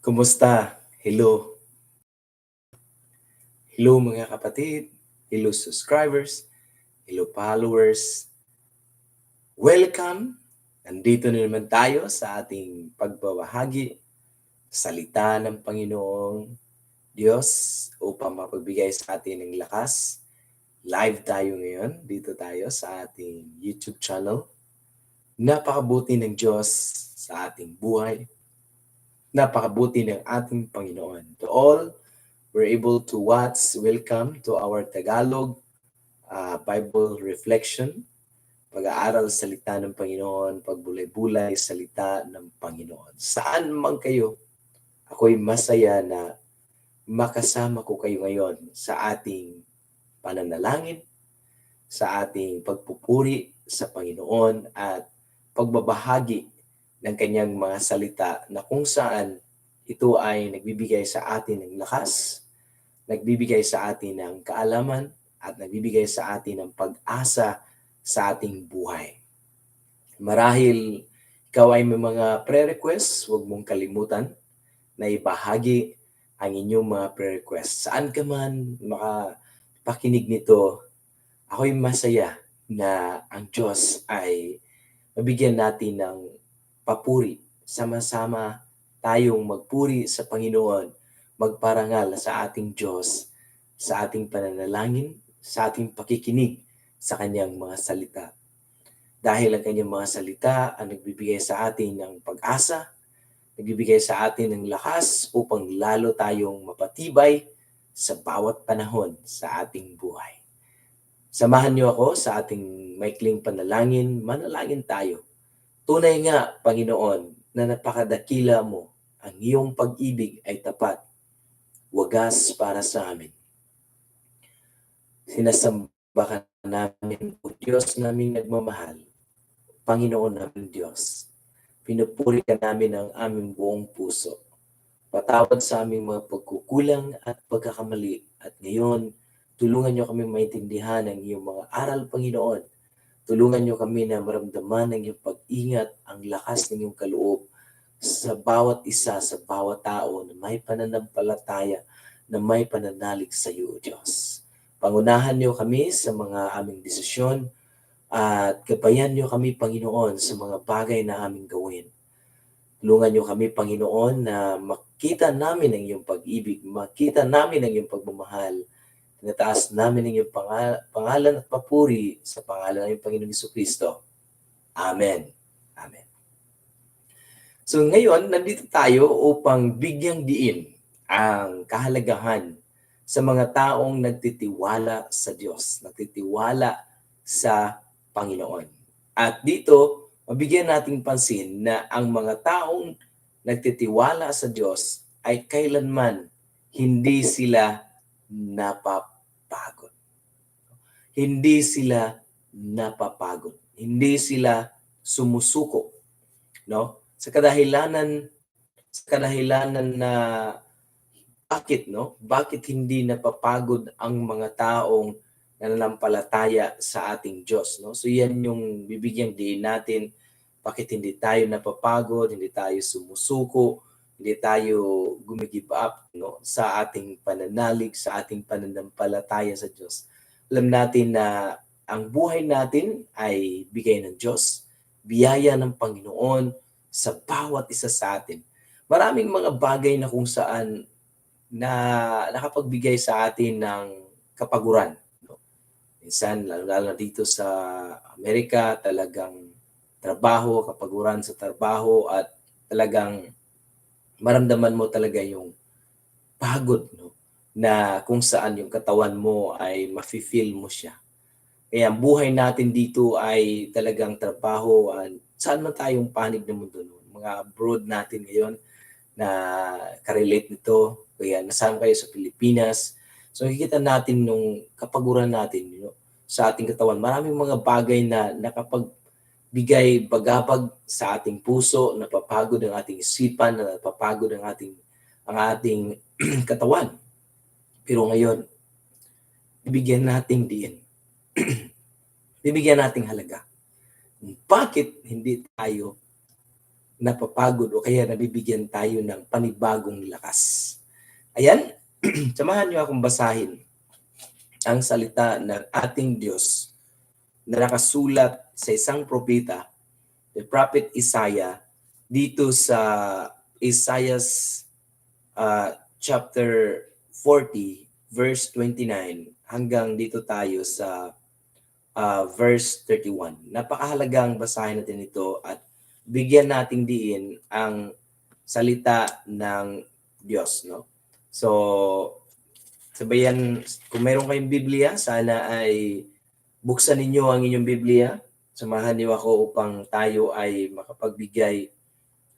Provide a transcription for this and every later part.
Kumusta? Hello. Hello mga kapatid. Hello subscribers. Hello followers. Welcome. Nandito na naman tayo sa ating pagbabahagi salita ng Panginoong Diyos upang mapagbigay sa atin ng lakas. Live tayo ngayon. Dito tayo sa ating YouTube channel. Napakabuti ng Diyos sa ating buhay napakabuti ng ating Panginoon. To all, we're able to watch, welcome to our Tagalog uh, Bible Reflection, pag-aaral salita ng Panginoon, pagbulay-bulay salita ng Panginoon. Saan man kayo, ako'y masaya na makasama ko kayo ngayon sa ating pananalangin, sa ating pagpupuri sa Panginoon at pagbabahagi ng kanyang mga salita na kung saan ito ay nagbibigay sa atin ng lakas, nagbibigay sa atin ng kaalaman, at nagbibigay sa atin ng pag-asa sa ating buhay. Marahil ikaw ay may mga pre-requests, huwag mong kalimutan na ibahagi ang inyong mga pre-requests. Saan ka man makapakinig nito, ako'y masaya na ang Diyos ay mabigyan natin ng papuri. Sama-sama tayong magpuri sa Panginoon, magparangal sa ating Diyos, sa ating pananalangin, sa ating pakikinig sa kanyang mga salita. Dahil ang kanyang mga salita ang nagbibigay sa atin ng pag-asa, nagbibigay sa atin ng lakas upang lalo tayong mapatibay sa bawat panahon sa ating buhay. Samahan niyo ako sa ating maikling panalangin, manalangin tayo Tunay nga, Panginoon, na napakadakila mo, ang iyong pag-ibig ay tapat, wagas para sa amin. Sinasamba ka namin, O Diyos naming nagmamahal, Panginoon namin Diyos. Pinupuri ka namin ang aming buong puso. Patawad sa aming mga pagkukulang at pagkakamali. At ngayon, tulungan niyo kami maintindihan ang iyong mga aral, Panginoon, Tulungan niyo kami na maramdaman ng iyong pag-ingat, ang lakas ng iyong kaloob sa bawat isa, sa bawat tao na may pananampalataya, na may pananalig sa iyo, Diyos. Pangunahan niyo kami sa mga aming desisyon at gabayan niyo kami, Panginoon, sa mga bagay na aming gawin. Tulungan niyo kami, Panginoon, na makita namin ang iyong pag-ibig, makita namin ang iyong pagmamahal, Tinataas namin ang iyong pangalan at papuri sa pangalan ng Panginoong Iso Kristo. Amen. Amen. So ngayon, nandito tayo upang bigyang diin ang kahalagahan sa mga taong nagtitiwala sa Diyos, nagtitiwala sa Panginoon. At dito, mabigyan nating pansin na ang mga taong nagtitiwala sa Diyos ay kailanman hindi sila napapagod. Hindi sila napapagod. Hindi sila sumusuko. No? Sa kadahilanan sa kadahilanan na bakit no? Bakit hindi napapagod ang mga taong nananampalataya sa ating Diyos, no? So yan yung bibigyang diin natin bakit hindi tayo napapagod, hindi tayo sumusuko, hindi tayo gumigive up no, sa ating pananalig, sa ating pananampalataya sa Diyos. Alam natin na ang buhay natin ay bigay ng Diyos, biyaya ng Panginoon sa bawat isa sa atin. Maraming mga bagay na kung saan na nakapagbigay sa atin ng kapaguran. No? Minsan, lalo, lalo dito sa Amerika, talagang trabaho, kapaguran sa trabaho at talagang maramdaman mo talaga yung pagod, no? Na kung saan yung katawan mo ay mafe-feel mo siya. Kaya ang buhay natin dito ay talagang trabaho. Saan man tayong panig ng mundo, no? mga abroad natin ngayon na karelate nito. Kaya nasaan kayo sa Pilipinas. So nakikita natin nung kapaguran natin you know, sa ating katawan. Maraming mga bagay na nakapag bigay bagabag sa ating puso, napapagod ang ating isipan, napapagod ang ating ang ating katawan. Pero ngayon, bibigyan nating diin. bibigyan nating halaga. Bakit hindi tayo napapagod o kaya nabibigyan tayo ng panibagong lakas. Ayan, samahan niyo akong basahin ang salita ng ating Diyos na nakasulat sa isang propeta, the prophet Isaiah, dito sa Isaiah's uh, chapter 40, verse 29, hanggang dito tayo sa uh, verse 31. Napakahalagang basahin natin ito at bigyan nating diin ang salita ng Diyos. No? So, sabayan, kung meron kayong Biblia, sana ay buksan ninyo ang inyong Biblia. Samahan niyo ako upang tayo ay makapagbigay,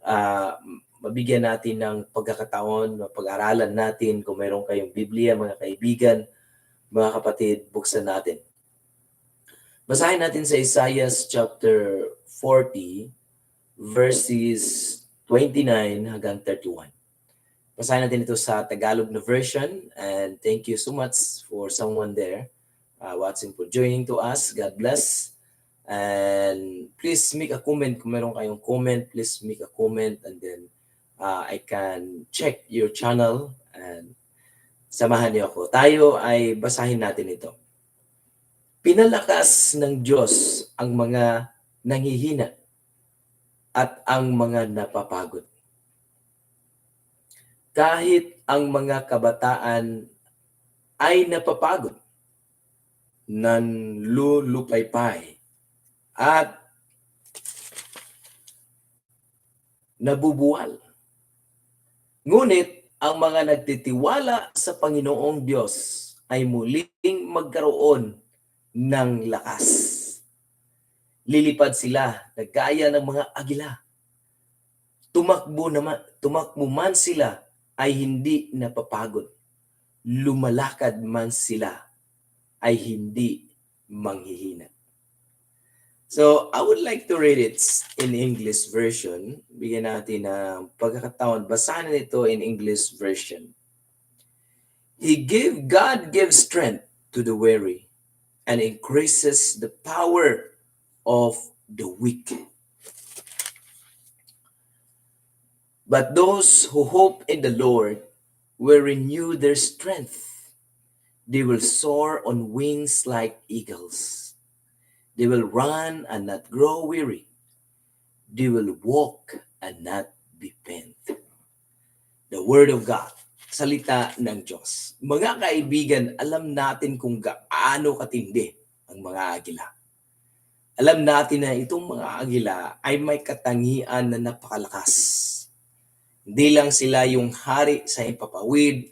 uh, mabigyan natin ng pagkakataon, pag-aralan natin kung meron kayong Biblia, mga kaibigan, mga kapatid, buksan natin. Basahin natin sa Isaiah chapter 40, verses 29 hanggang 31. Basahin natin ito sa Tagalog na version and thank you so much for someone there uh, watching for joining to us. God bless. And please make a comment kung meron kayong comment. Please make a comment and then uh, I can check your channel and samahan niyo ako. Tayo ay basahin natin ito. Pinalakas ng Diyos ang mga nanghihina at ang mga napapagod. Kahit ang mga kabataan ay napapagod, nanlulupaypay, at nabubuwal. Ngunit ang mga nagtitiwala sa Panginoong Diyos ay muling magkaroon ng lakas. Lilipad sila na gaya ng mga agila. Tumakbo naman, tumakbo man sila ay hindi napapagod. Lumalakad man sila ay hindi manghihina. So, I would like to read it in English version. Bigyan natin ng pagkakataon. Basahin ito in English version. He give, God gives strength to the weary and increases the power of the weak. But those who hope in the Lord will renew their strength. They will soar on wings like eagles. They will run and not grow weary. They will walk and not be bent. The Word of God, salita ng Diyos. Mga kaibigan, alam natin kung gaano katindi ang mga agila. Alam natin na itong mga agila ay may katangian na napakalakas. Hindi lang sila yung hari sa ipapawid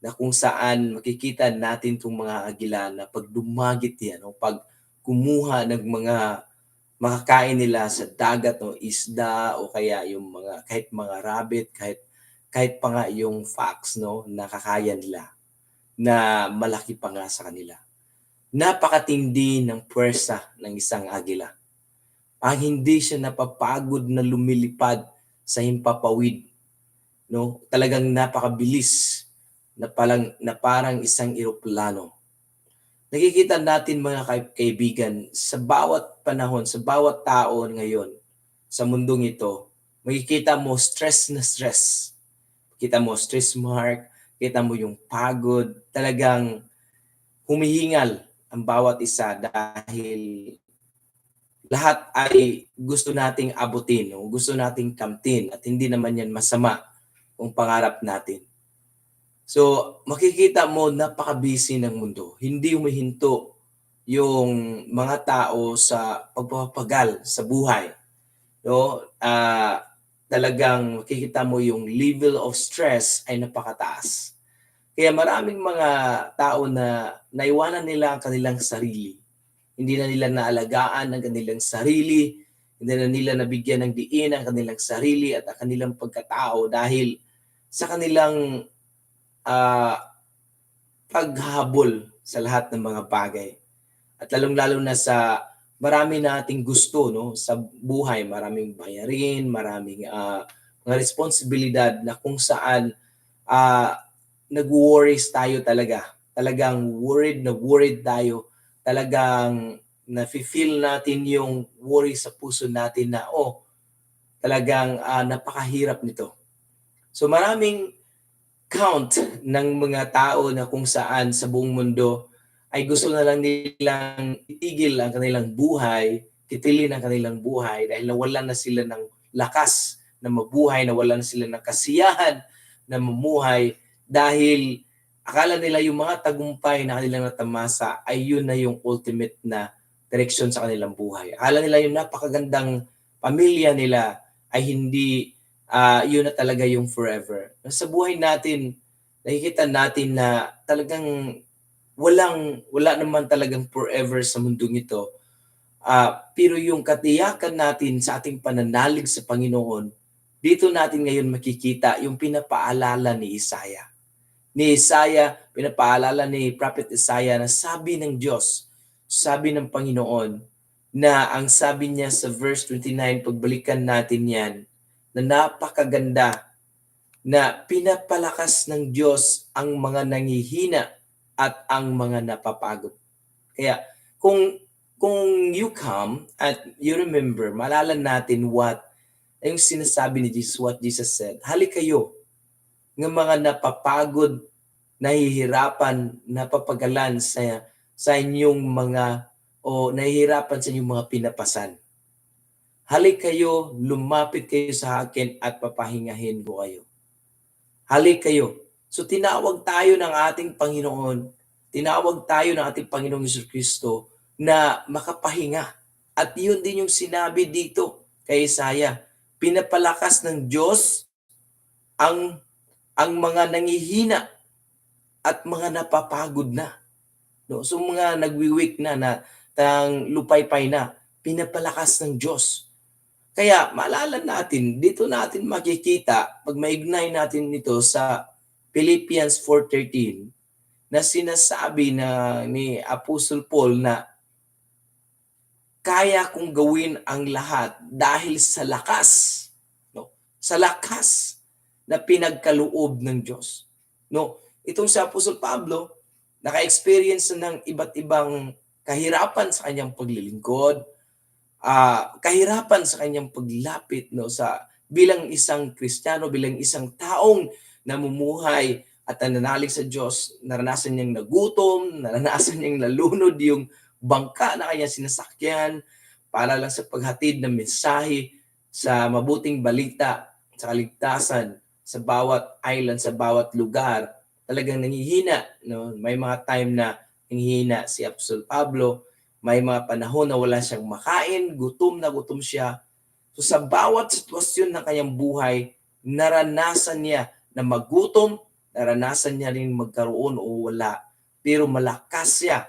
na kung saan makikita natin itong mga agila na pag dumagit yan o pag kumuha ng mga makakain nila sa dagat o isda o kaya yung mga kahit mga rabbit kahit kahit pa nga yung fox no nakakaya nila na malaki pa nga sa kanila. Napakatindi ng puwersa ng isang agila. Ang hindi siya napapagod na lumilipad sa himpapawid. No? Talagang napakabilis na, palang, na parang isang eroplano nakikita natin mga kaibigan, sa bawat panahon, sa bawat tao ngayon, sa mundong ito, makikita mo stress na stress. Kita mo stress mark, kita mo yung pagod, talagang humihingal ang bawat isa dahil lahat ay gusto nating abutin, gusto nating kamtin at hindi naman yan masama kung pangarap natin. So, makikita mo napaka-busy ng mundo. Hindi humihinto yung mga tao sa pagpapagal sa buhay. No? Uh, talagang makikita mo yung level of stress ay napakataas. Kaya maraming mga tao na naiwanan nila ang kanilang sarili. Hindi na nila naalagaan ang kanilang sarili, hindi na nila nabigyan ng diin ang kanilang sarili at ang kanilang pagkatao dahil sa kanilang uh, paghabol sa lahat ng mga bagay. At lalong-lalo na sa marami nating gusto no sa buhay, maraming bayarin, maraming uh, mga responsibilidad na kung saan uh, nag-worries tayo talaga. Talagang worried na worried tayo. Talagang na-feel natin yung worry sa puso natin na, oh, talagang uh, napakahirap nito. So maraming count ng mga tao na kung saan sa buong mundo ay gusto na lang nilang itigil ang kanilang buhay, titilin ang kanilang buhay dahil nawalan na sila ng lakas na mabuhay, nawalan na sila ng kasiyahan na mamuhay dahil akala nila yung mga tagumpay na kanilang natamasa ay yun na yung ultimate na direksyon sa kanilang buhay. Akala nila yung napakagandang pamilya nila ay hindi uh, yun na talaga yung forever. Sa buhay natin, nakikita natin na talagang walang, wala naman talagang forever sa mundong ito. Uh, pero yung katiyakan natin sa ating pananalig sa Panginoon, dito natin ngayon makikita yung pinapaalala ni Isaiah. Ni Isaiah, pinapaalala ni Prophet Isaiah na sabi ng Diyos, sabi ng Panginoon, na ang sabi niya sa verse 29, pagbalikan natin yan, na napakaganda na pinapalakas ng Diyos ang mga nangihina at ang mga napapagod. Kaya kung kung you come at you remember, malala natin what yung sinasabi ni Jesus, what Jesus said. Hali kayo ng mga napapagod, nahihirapan, napapagalan sa sa inyong mga o nahihirapan sa inyong mga pinapasan. Halik kayo, lumapit kayo sa akin at papahingahin ko kayo. Halik kayo. So tinawag tayo ng ating Panginoon, tinawag tayo ng ating Panginoong Yesus Kristo na makapahinga. At yun din yung sinabi dito kay Isaiah. Pinapalakas ng Diyos ang ang mga nangihina at mga napapagod na. No? So mga nagwiwik na na tang lupaypay na, pinapalakas ng Diyos. Kaya maalala natin, dito natin makikita, pag maignay natin ito sa Philippians 4.13, na sinasabi na ni Apostle Paul na kaya kong gawin ang lahat dahil sa lakas, no? Sa lakas na pinagkaloob ng Diyos. No, itong si Apostle Pablo, naka-experience ng iba't ibang kahirapan sa kanyang paglilingkod, uh, kahirapan sa kanyang paglapit no sa bilang isang Kristiyano, bilang isang taong namumuhay at nananalig sa Diyos, naranasan niyang nagutom, naranasan niyang nalunod yung bangka na kanya sinasakyan para lang sa paghatid ng mensahe sa mabuting balita, sa kaligtasan, sa bawat island, sa bawat lugar. Talagang nangihina. No? May mga time na nanghihina si Apostol Pablo, may mga panahon na wala siyang makain, gutom na gutom siya. So sa bawat sitwasyon ng kanyang buhay, naranasan niya na magutom, naranasan niya rin magkaroon o wala. Pero malakas siya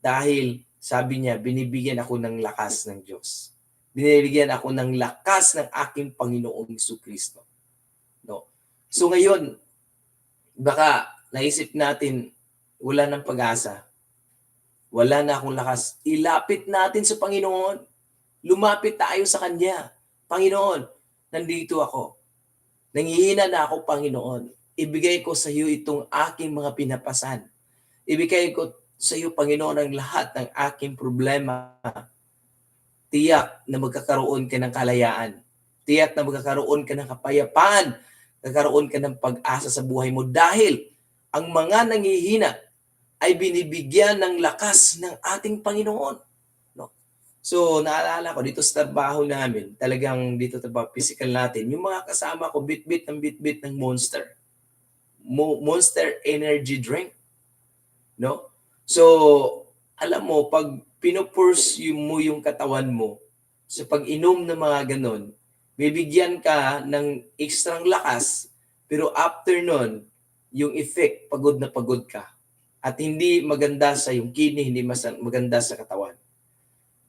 dahil sabi niya, binibigyan ako ng lakas ng Diyos. Binibigyan ako ng lakas ng aking Panginoong Isu Kristo. No? So ngayon, baka naisip natin, wala ng pag-asa wala na akong lakas. Ilapit natin sa Panginoon. Lumapit tayo sa Kanya. Panginoon, nandito ako. Nangihina na ako, Panginoon. Ibigay ko sa iyo itong aking mga pinapasan. Ibigay ko sa iyo, Panginoon, ang lahat ng aking problema. Tiyak na magkakaroon ka ng kalayaan. Tiyak na magkakaroon ka ng kapayapaan. Magkakaroon ka ng pag-asa sa buhay mo dahil ang mga nangihina ay binibigyan ng lakas ng ating Panginoon. No? So, naalala ko dito sa trabaho namin, talagang dito sa physical natin, yung mga kasama ko, bit-bit ng bit-bit ng Monster. Mo- Monster Energy Drink. No? So, alam mo, pag pinupurse mo yung katawan mo, sa pag-inom ng mga ganon, bibigyan ka ng ekstrang lakas, pero after nun, yung effect, pagod na pagod ka at hindi maganda sa yung kidney, hindi maganda sa katawan.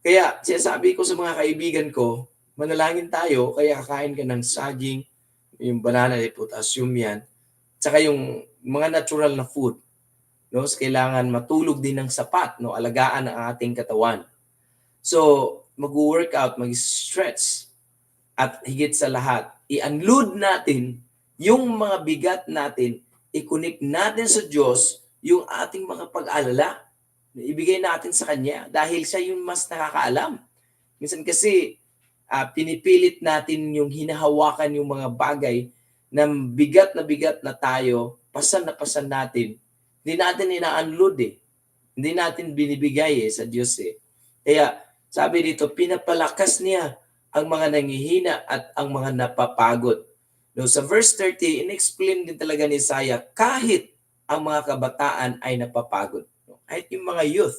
Kaya sinasabi ko sa mga kaibigan ko, manalangin tayo, kaya kakain ka ng saging, yung banana, potassium yan, tsaka yung mga natural na food. No? So, kailangan matulog din ng sapat, no? alagaan ang ating katawan. So, mag-workout, mag-stretch, at higit sa lahat, i-unload natin yung mga bigat natin, i-connect natin sa Diyos yung ating mga pag-alala. Ibigay natin sa Kanya dahil siya yung mas nakakaalam. Minsan kasi, ah, pinipilit natin yung hinahawakan yung mga bagay na bigat na bigat na tayo, pasan na pasan natin, hindi natin ina-unload eh. Hindi natin binibigay eh sa Diyos eh. Kaya sabi dito, pinapalakas niya ang mga nangihina at ang mga napapagod. No, sa verse 30, in-explain din talaga ni Isaiah, kahit ang mga kabataan ay napapagod. Kahit yung mga youth,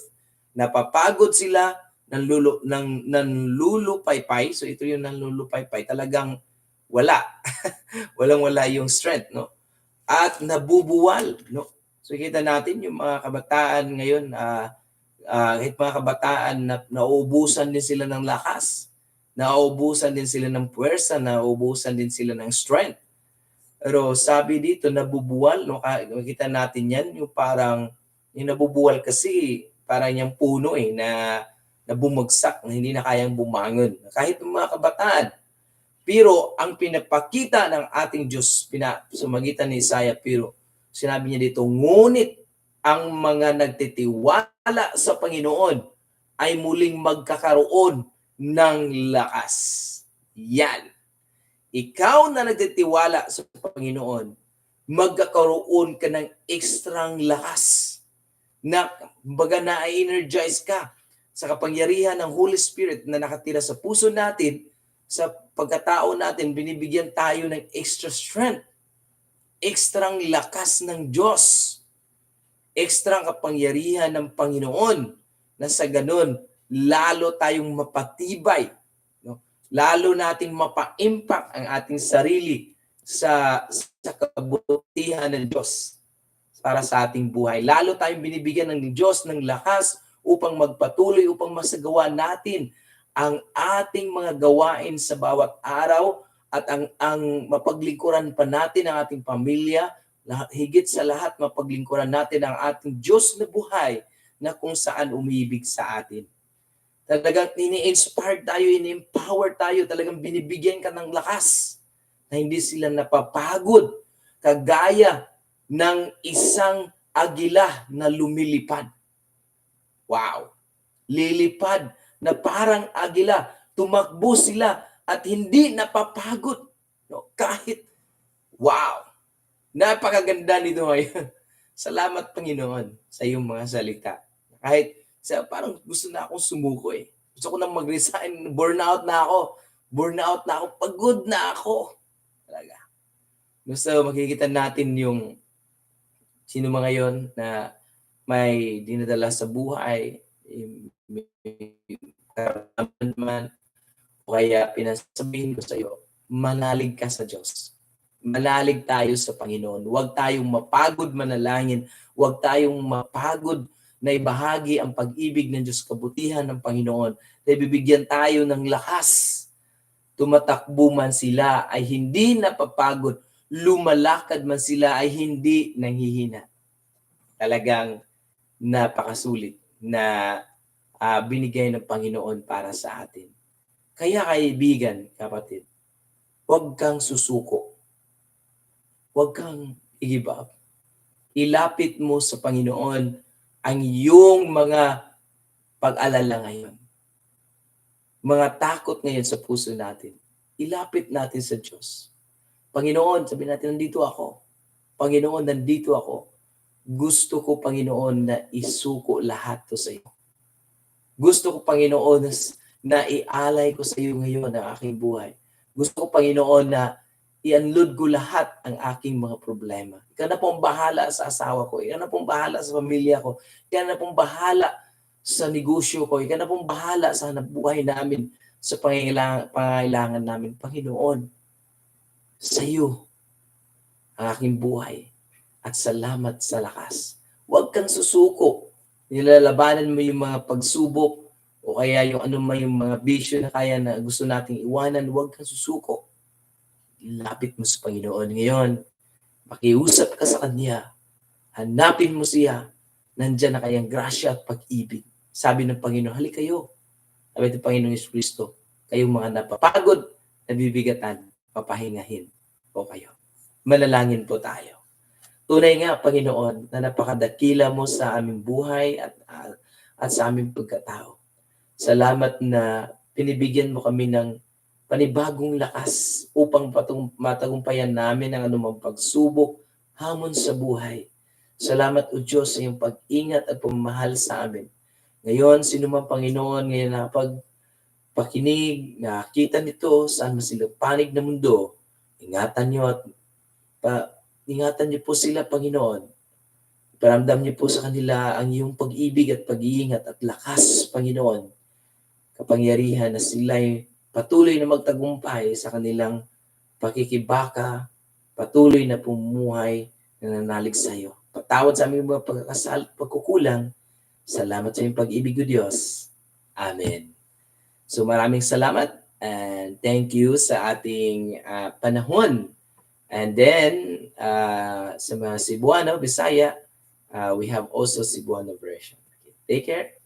napapagod sila, nanlulu, nang, nanlulupaypay. So ito yung nanlulupaypay. Talagang wala. Walang-wala yung strength. No? At nabubuwal. No? So kita natin yung mga kabataan ngayon, uh, uh, kahit mga kabataan na nauubusan din sila ng lakas nauubusan din sila ng puwersa, nauubusan din sila ng strength. Pero sabi dito, nabubuwal, makita natin yan, yung parang, yung nabubuwal kasi, parang yung puno eh, na, na bumagsak, na hindi na kayang bumangon. Kahit yung mga kabataan. Pero ang pinapakita ng ating Diyos, pina, sumagitan ni Isaiah, pero sinabi niya dito, ngunit ang mga nagtitiwala sa Panginoon ay muling magkakaroon ng lakas. Yan. Ikaw na nagtitiwala sa Panginoon, magkakaroon ka ng ekstrang lakas na baga na-energize ka sa kapangyarihan ng Holy Spirit na nakatira sa puso natin, sa pagkatao natin, binibigyan tayo ng extra strength, ekstrang lakas ng Diyos, ekstrang kapangyarihan ng Panginoon na sa ganun, lalo tayong mapatibay? Lalo nating mapa-impact ang ating sarili sa, sa kabutihan ng Diyos para sa ating buhay. Lalo tayong binibigyan ng Diyos ng lakas upang magpatuloy, upang masagawa natin ang ating mga gawain sa bawat araw at ang, ang mapaglingkuran pa natin ang ating pamilya, higit sa lahat mapaglingkuran natin ang ating Diyos na buhay na kung saan umibig sa atin. Talagang ini-inspire tayo, ini-empower tayo, talagang binibigyan ka ng lakas na hindi sila napapagod kagaya ng isang agila na lumilipad. Wow! Lilipad na parang agila. Tumakbo sila at hindi napapagod. No, kahit, wow! Napakaganda nito ngayon. Salamat Panginoon sa iyong mga salita. Kahit sa parang gusto na akong sumuko eh. Gusto ko na mag-resign. Burnout na ako. Burnout na ako. Pagod na ako. Talaga. Gusto makikita natin yung sino mga yon na may dinadala sa buhay, may man, o kaya pinasabihin ko sa iyo, manalig ka sa Diyos. Manalig tayo sa Panginoon. Huwag tayong mapagod manalangin. Huwag tayong mapagod na ibahagi ang pag-ibig ng Diyos, kabutihan ng Panginoon, na ibibigyan tayo ng lakas. Tumatakbo man sila ay hindi napapagod, lumalakad man sila ay hindi nanghihina. Talagang napakasulit na uh, binigay ng Panginoon para sa atin. Kaya kaibigan, kapatid, huwag kang susuko. Huwag kang i-give up. Ilapit mo sa Panginoon ang iyong mga pag-alala ngayon. Mga takot ngayon sa puso natin. Ilapit natin sa Diyos. Panginoon, sabi natin, nandito ako. Panginoon, nandito ako. Gusto ko, Panginoon, na isuko lahat to sa iyo. Gusto ko, Panginoon, na ialay ko sa iyo ngayon ang aking buhay. Gusto ko, Panginoon, na i-unload ko lahat ang aking mga problema. Ikaw na pong bahala sa asawa ko. Ikaw na pong bahala sa pamilya ko. Ikaw na pong bahala sa negosyo ko. Ikaw na pong bahala sa buhay namin, sa pangailangan, pangailangan namin. Panginoon, sa iyo ang aking buhay at salamat sa lakas. Huwag kang susuko. Nilalabanan mo yung mga pagsubok o kaya yung ano may yung mga bisyo na kaya na gusto nating iwanan, huwag kang susuko lapit mo sa Panginoon ngayon. Makiusap ka sa Kanya. Hanapin mo siya. Nandyan na kayang grasya at pag-ibig. Sabi ng Panginoon, halik kayo. Sabi ng Panginoon Yesu Kristo, kayong mga napapagod, nabibigatan, papahingahin po kayo. Manalangin po tayo. Tunay nga, Panginoon, na napakadakila mo sa aming buhay at, at sa aming pagkatao. Salamat na pinibigyan mo kami ng panibagong lakas upang patung- matagumpayan namin ang anumang pagsubok, hamon sa buhay. Salamat o Diyos sa iyong pag-ingat at pamahal sa amin. Ngayon, sino man Panginoon, ngayon na pag pakinig, nakita nito saan man sila panig na mundo, ingatan niyo at pa, ingatan niyo po sila, Panginoon. Paramdam niyo po sa kanila ang iyong pag-ibig at pag-iingat at lakas, Panginoon. Kapangyarihan na sila'y patuloy na magtagumpay sa kanilang pakikibaka, patuloy na pumuhay na nanalig sa iyo. Patawad sa aming mga pagkakasal, pagkukulang. Salamat sa iyong pag-ibig, O Diyos. Amen. So maraming salamat and thank you sa ating ah, panahon. And then, uh, sa mga Cebuano, Bisaya, uh, we have also Cebuano version. Okay, take care.